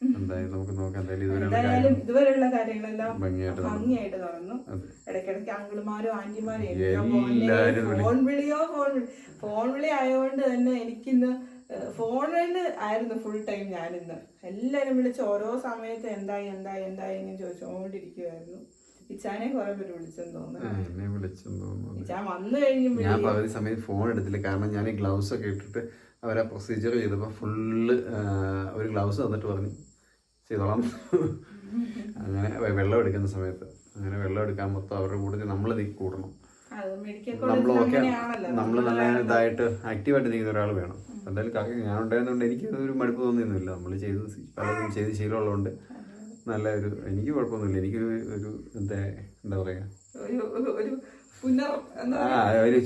എന്തായാലും നമുക്ക് നോക്കാം. എന്തായാലും ഇതുവരെയുള്ള കാര്യങ്ങളെല്ലാം ഭംഗിയായിട്ട് നടന്നു. ഭംഗിയായിട്ട് നടന്നു. അതെ. ഇടയ്ക്കിടയ്ക്ക് അങ്കിളുമാരും ആന്റിമാരും ഫോൺ വിളിയോ ഫോൺ വിളി ഫോൺ വിളി ആയതുകൊണ്ട് തന്നെ എനിക്കിന്ന് ഫോണിൽ ആയിരുന്നു ഫുൾ ടൈം ഞാനിന്ന്. എല്ലാവരും വിളിച്ച് ഓരോ സമയത്ത് എന്തായി എന്തായി എന്തായി എന്ന് ചോദിച്ചുകൊണ്ടിരിക്കുമായിരുന്നു ഇച്ചാനെ കുറെ പേര് വിളിച്ചെന്ന് തോന്നുന്നു. ഇച്ചാൻ വന്നു കഴിഞ്ഞു ഞാൻ പകുതി സമയത്ത് ഫോൺ എടുത്തില്ല. കാരണം ഞാൻ ഈ ഗ്ലൗസ് ഒക്കെ ഇട്ടിട്ട് അവരാ പ്രൊസീജിയർ ചെയ്തപ്പോൾ ഫുള്ള് ഒരു ഗ്ലൗസ് തന്നിട്ട് പറഞ്ഞു ചെയ്തോളാം. അങ്ങനെ വെള്ളം എടുക്കുന്ന സമയത്ത്. അങ്ങനെ വെള്ളം എടുക്കാൻ മൊത്തം അവരുടെ കൂട്ടത്തിൽ നമ്മൾ കൂടണം. നമ്മൾ ഓക്കെ നമ്മൾ നല്ല ഇതായിട്ട് ആക്റ്റീവായിട്ട് നിൽക്കുന്ന ഒരാൾ വേണം. എന്തായാലും കാക്ക ഞാൻ ഉണ്ടായിരുന്നതുകൊണ്ട് എനിക്ക് ഒരു മടുപ്പ് തോന്നിയൊന്നുമില്ല. നമ്മൾ ചെയ്ത് പലതും ചെയ്ത് ശീലമുള്ളതുകൊണ്ട് നല്ല ഒരു എനിക്ക് കുഴപ്പമൊന്നുമില്ല. എനിക്കൊരു ഒരു എന്താ എന്താ പറയാ? ഒരു ആ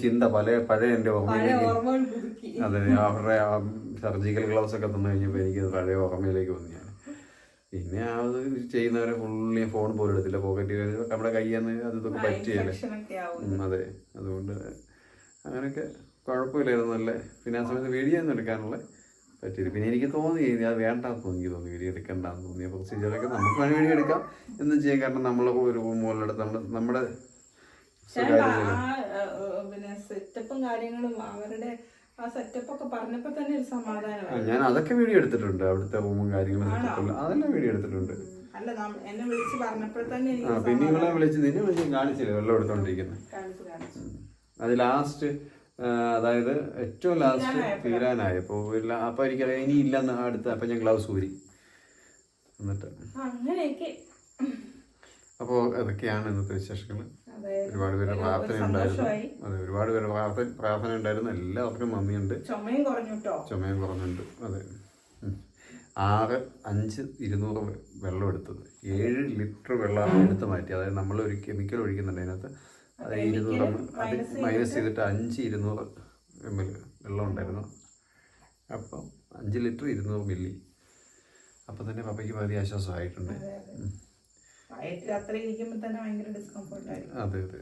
ചിന്ത പല പഴയ എന്റെ ഓർമ്മയിലേക്ക് അതെ അവരുടെ സർജിക്കൽ ഗ്ലൗസ് ഒക്കെ തന്നു കഴിഞ്ഞപ്പോൾ എനിക്ക് പഴയ ഓർമ്മയിലേക്ക് വന്നു ഞാൻ. പിന്നെ അത് ചെയ്യുന്നവരെ ഫുള്ളി ഫോൺ പോലും എടുത്തില്ല. പോക്കറ്റ് നമ്മുടെ കൈ നിന്ന് അത് ഇതൊക്കെ പറ്റിയല്ലേ? അതെ. അതുകൊണ്ട് അങ്ങനെയൊക്കെ കുഴപ്പമില്ലായിരുന്നു നല്ല പിന്നെ ആ സമയത്ത് വീഡിയോ ഒന്നും എടുക്കാനുള്ള പറ്റിയില്ല. പിന്നെ എനിക്ക് തോന്നി അത് വേണ്ടാന്ന് തോന്നി എനിക്ക് തോന്നി. വീഡിയോ എടുക്കണ്ടെന്ന് തോന്നിയ പ്രൊസീജിയറൊക്കെ നമുക്ക് വേണമെങ്കിൽ വീഡിയോ എടുക്കാം. എന്ന് ചെയ്യാം കാരണം നമ്മൾ ഒരു മുകളിലെടുത്ത് നമ്മൾ നമ്മുടെ പിന്നെ സെറ്റപ്പും കാര്യങ്ങളും അവരുടെ ആ സെറ്റപ്പ് ഒക്കെ പറഞ്ഞപ്പോ തന്നെ ഒരു ഞാൻ അതൊക്കെ വീഡിയോ എടുത്തിട്ടുണ്ട്. അവിടുത്തെ റൂമും കാര്യങ്ങളും അതെല്ലാം വീഡിയോ എടുത്തിട്ടുണ്ട്. അല്ല എന്നെ വിളിച്ച് പറഞ്ഞപ്പോൾ തന്നെ പിന്നെ ഇവളെ വിളിച്ച് നിന്നെ വിളിച്ച് കാണിച്ചില്ല? വെള്ളം എടുത്തോണ്ടിരിക്കുന്നത് അത് ലാസ്റ്റ് അതായത് ഏറ്റവും ലാസ്റ്റ് തീരാനായി ഇല്ല അപ്പൊ എനിക്ക് ഇനി ഇല്ലെന്ന് അടുത്ത് അപ്പൊ ഞാൻ ഗ്ലൗസ് ഊരി. എന്നിട്ട്. അപ്പോൾ അതൊക്കെയാണ് ഇന്നത്തെ വിശേഷങ്ങൾ. അതെ. ഒരുപാട് പേരുടെ പ്രാർത്ഥന ഉണ്ടായിരുന്നു. അതെ ഒരുപാട് പേരുടെ പ്രാർത്ഥന പ്രാർത്ഥന ഉണ്ടായിരുന്നു. എല്ലാവർക്കും നന്ദിയുണ്ട്. ചുമയും കുറഞ്ഞു കേട്ടോ. ചുമയും കുറഞ്ഞുണ്ട്. അതെ. ആറ് അഞ്ച് ഇരുന്നൂറ് വെള്ളം എടുത്തത്. ഏഴ് ലിറ്റർ വെള്ളമാണ് എടുത്ത് മാറ്റി അതായത് നമ്മൾ ഒരു കെമിക്കൽ ഒഴിക്കുന്നുണ്ട് അതിനകത്ത്. അത് ഇരുന്നൂറ് മൈനസ് ചെയ്തിട്ട് അഞ്ച് ഇരുന്നൂറ് എം എൽ വെള്ളം ഉണ്ടായിരുന്നു. അപ്പം അഞ്ച് ലിറ്റർ ഇരുന്നൂറ് മില്ലി അപ്പം തന്നെ പപ്പയ്ക്ക് പകുതി ആശ്വാസമായിട്ടുണ്ട്. അതെ അതെ.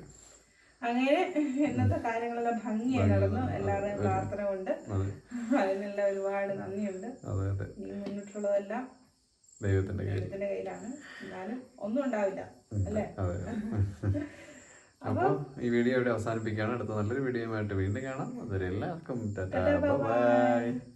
അങ്ങനെ ഇന്നത്തെ കാര്യങ്ങളെല്ലാം ഭംഗിയായി നടന്നു. എല്ലാവരുടെയും പ്രാർത്ഥന കൊണ്ട് അതെ. അതിനെല്ലാം ഒരുപാട് നന്ദിയുണ്ട്. മുന്നിട്ടുള്ളതെല്ലാം ദൈവത്തിന്റെ കയ്യിലാണ്. എന്നാലും ഒന്നും ഉണ്ടാവില്ല. അല്ലേ? അപ്പോൾ ഈ വീഡിയോ ഇവിടെ അവസാനിപ്പിക്കുകയാണ്. അടുത്ത നല്ലൊരു വീഡിയോയുമായിട്ട് വീണ്ടും കാണാം. അതുവരെ എല്ലാവർക്കും ബൈ